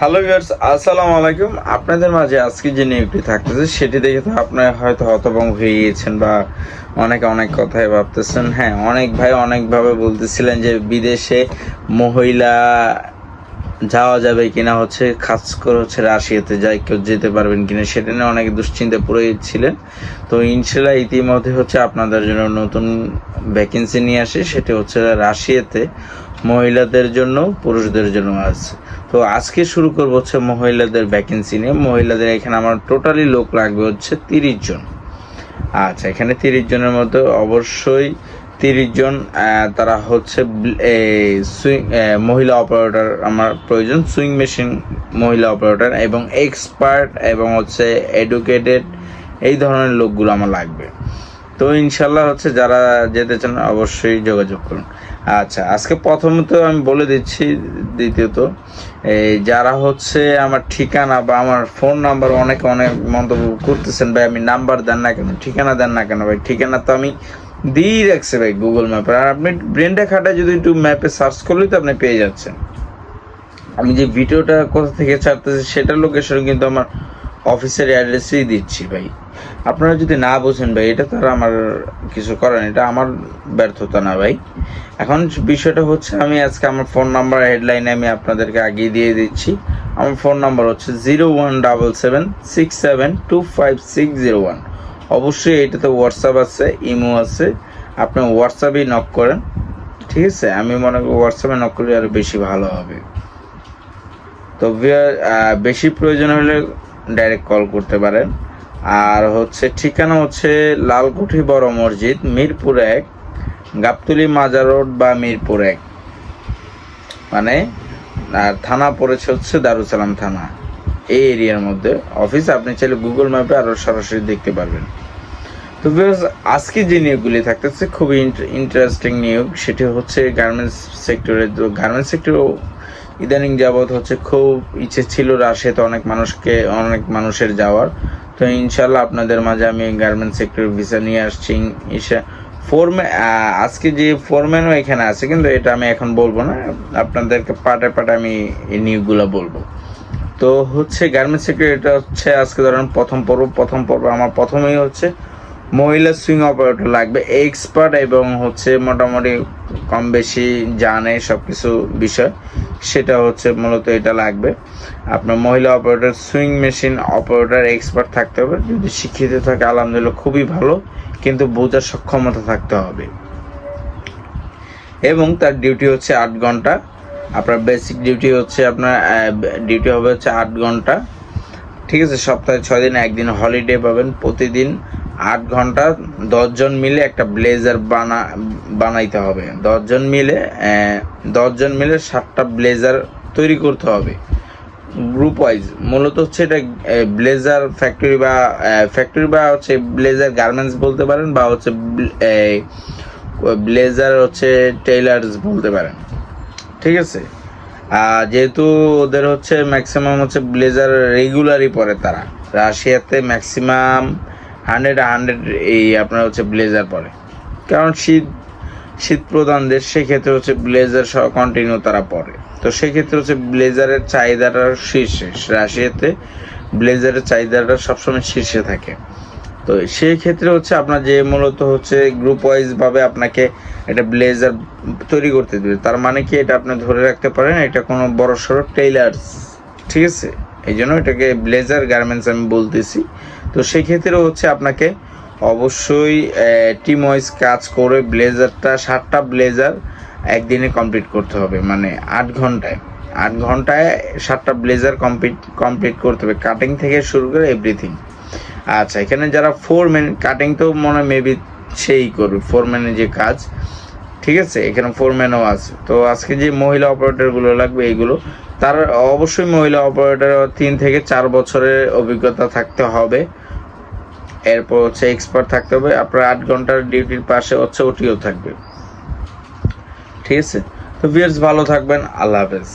Hello viewers, আসসালামু আলাইকুম। আপনাদের মাঝে আজকে যে নিয়োগটি থাকতেছে, সেটি দেখে তো আপনারা হয়তো হতভম্ব হয়ে গিয়েছেন বা অনেকে অনেক কথাই ভাবতেছেন। হ্যাঁ অনেক ভাই অনেকভাবে বলতেছিলেন যে বিদেশে মহিলা যাওয়া যাবে কিনা হচ্ছে, খাস করে হচ্ছে রাশিয়াতে যাই কেউ যেতে পারবেন কিনা, সেটা নিয়ে অনেক দুশ্চিন্তা পড়ে ছিলেন। তো ইনশাল্লাহ ইতিমধ্যে হচ্ছে আপনাদের জন্য নতুন ভ্যাকেন্সি নিয়ে আসে, সেটা হচ্ছে রাশিয়াতে। মহিলাদের জন্য, পুরুষদের জন্য আছে। তো আজকে শুরু করব হচ্ছে মহিলাদের ভ্যাকেন্সি নিয়ে। মহিলাদের এখানে আমার টোটালি লোক লাগবে হচ্ছে তিরিশ জন। আচ্ছা এখানে তিরিশ জনের মধ্যে অবশ্যই তিরিশ জন তারা হচ্ছে সুইং মহিলা অপারেটর আমার প্রয়োজন। সুইং মেশিন মহিলা অপারেটর এবং এক্সপার্ট এবং হচ্ছে এডুকেটেড এই ধরনের লোকগুলো আমার লাগবে। তো ইনশাল্লাহ হচ্ছে যারা যেতে চান অবশ্যই যোগাযোগ করুন। আচ্ছা আজকে প্রথমত আমি বলে দিচ্ছি, দ্বিতীয়ত, এই যারা হচ্ছে আমার ঠিকানা বা আমার ফোন নাম্বার অনেক অনেক মন্তব্য করতেছেন, ভাই আমি নাম্বার দেন না কেন? ঠিকানা দেন না কেন? ভাই, ঠিকানা তো আমি দিয়েই রাখছি ভাই গুগল ম্যাপে আর আপনি ব্রেনটা খাটায় যদি একটু ম্যাপে সার্চ করলেই তো আপনি পেয়ে যাচ্ছেন। আমি যে ভিডিওটা কোথা থেকে ছাড়তেছি, সেটার লোকেশন কিন্তু আমার অফিসের অ্যাড্রেসেই দিচ্ছি ভাই। আপনারা যদি না বোঝেন ভাই এটা তো আর আমার কিছু করার নেই, এটা আমার ব্যর্থতা না ভাই। এখন বিষয়টা হচ্ছে আমি আজকে আমার ফোন নাম্বার হেডলাইনে আমি আপনাদেরকে আগিয়ে দিয়ে দিচ্ছি। আমার ফোন নাম্বার হচ্ছে zero one double seven six seven two five six zero one অবশ্যই এটাতে হোয়াটসঅ্যাপ আছে ইমো আছে আপনি হোয়াটসঅ্যাপেই নক করেন। ঠিক আছে? আমি মনে করি হোয়াটসঅ্যাপে নক করলে আরও বেশি ভালো হবে। তো বেশি প্রয়োজন হলে ডাইরেক্ট কল করতে পারেন। আর হচ্ছে ঠিকানা হচ্ছে লালকুঠি বড় মসজিদ, মিরপুর এক, গাবতলি মাজার রোড বা মিরপুর এক। মানে আর থানা পড়েছে হচ্ছে দারুসালাম থানা। এই এরিয়ার মধ্যে। অফিস আপনি চাইলে গুগল ম্যাপে আরও সরাসরি দেখতে পারবেন। তো আজকে যে নিয়োগগুলি থাকতেছে, খুবই ইন্টারেস্টিং নিয়োগ। সেটি হচ্ছে গার্মেন্টস সেক্টরের গার্মেন্টস সেক্টরেও ইদানিং যাবৎ হচ্ছে খুব ইচ্ছে ছিল রাশিয়াতে অনেক মানুষকে, অনেক মানুষের যাওয়ার। তো ইনশাল্লাহ আপনাদের মাঝে আমি গার্মেন্টস সেক্টর ভিসা নিয়ে আসছি। ইসা ফোরম্যান আজকে যে ফোরম্যানও এখানে আছে, কিন্তু এটা আমি এখন বলব না। আপনাদেরকে পাটে পাটে আমি এই নিয়োগগুলো বলব। তো হচ্ছে গার্মেন্টস সেক্টর এটা হচ্ছে আজকে ধরেন প্রথম পর্ব প্রথম পর্ব আমার প্রথমেই হচ্ছে মহিলা সুইং অপারেটর লাগবে এক্সপার্ট এবং হচ্ছে মোটামুটি কম বেশি জানে সব কিছু বিষয়। সেটা হচ্ছে মূলত এটা লাগবে। আপনার মহিলা operator sewing machine operator expert থাকতে হবে। যদি শিক্ষিত থাকে, আলহামদুলিল্লাহ খুবই ভালো, কিন্তু বোঝার সক্ষমতা থাকতে হবে। এবং তার ডিউটি হচ্ছে আট ঘণ্টা। আপনার বেসিক ডিউটি হচ্ছে আপনার ডিউটি হবে হচ্ছে আট ঘণ্টা। ঠিক আছে, সপ্তাহে ছয় দিন, একদিন হলিডে পাবেন। প্রতিদিন আট ঘণ্টা দশজন মিলে একটা ব্লেজার বানা, বানাইতে হবে। দশজন মিলে দশজন মিলে সাতটা ব্লেজার তৈরি করতে হবে। গ্রুপ ওয়াইজ মূলত হচ্ছে এটা ব্লেজার ফ্যাক্টরি বা ফ্যাক্টরি বা হচ্ছে ব্লেজার গার্মেন্টস বলতে পারেন বা হচ্ছে ব্লেজার হচ্ছে টেইলার্স বলতে পারেন। ঠিক আছে? যেহেতু ওদের হচ্ছে ম্যাক্সিমাম হচ্ছে ব্লেজার রেগুলারই পরে তারা। রাশিয়াতে ম্যাক্সিমাম হান্ড্রেড হান্ড্রেড এই আপনার হচ্ছে ব্লেজার পরে। কারণ শীত শীত প্রধান দেশ, সেক্ষেত্রে হচ্ছে ব্লেজার সহ কন্টিনিউ তারা পরে। তো সেক্ষেত্রে হচ্ছে ব্লেজারের চাহিদাটা শীর্ষে, রাশিয়াতে ব্লেজারের চাহিদাটা সবসময় শীর্ষে থাকে। তো সেই ক্ষেত্রে হচ্ছে আপনার যে মূলত হচ্ছে গ্রুপ ওয়াইজ ভাবে আপনাকে একটা ব্লেজার তৈরি করতে দেবে, তার মানে কি এটা আপনি ধরে রাখতে পারেন, এটা কোনো বড় সড়ো টেইলার্স ঠিক আছে? এই জন্য এটাকে ব্লেজার গার্মেন্টস আমি বলতেছি। তো সেই ক্ষেত্রে হচ্ছে আপনাকে অবশ্যই টিম ওয়াইজ কাজ করে ব্লেজারটা, সাতটা ব্লেজার একদিনে কমপ্লিট করতে হবে মানে আট ঘন্টায়। আট ঘন্টায় সাতটা ব্লেজার কমপ্লিট কমপ্লিট করতে হবে, কাটিং থেকে শুরু করে এভরিথিং। আচ্ছা এখানে যারা ফোর ম্যান কাটিং তো মনে হয় মেবি সেই করবে ফোর ম্যানের যে কাজ। ঠিক আছে, এখানে ফোর ম্যানও আছে। তো আজকে যে মহিলা অপারেটরগুলো লাগবে এইগুলো, তার অবশ্যই মহিলা অপারেটর তিন থেকে চার বছরের অভিজ্ঞতা থাকতে হবে। এরপর হচ্ছে এক্সপার্ট থাকতে হবে। আপনার আট ঘণ্টার ডিউটির পাশে হচ্ছে ওটিও থাকবে। ঠিক আছে? তো ভিউয়ার্স ভালো থাকবেন, আল্লাহ হাফেজ।